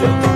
就。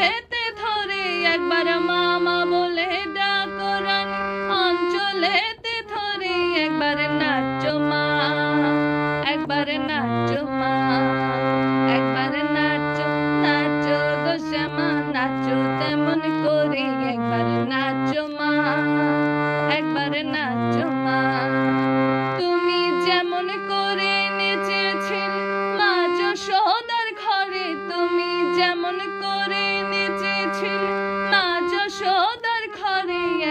ছেলেতে থরে একবার মামা বলে ডাকো রানী। অঞ্চলেতে থরে একবার নাচো মা। একবার নাচো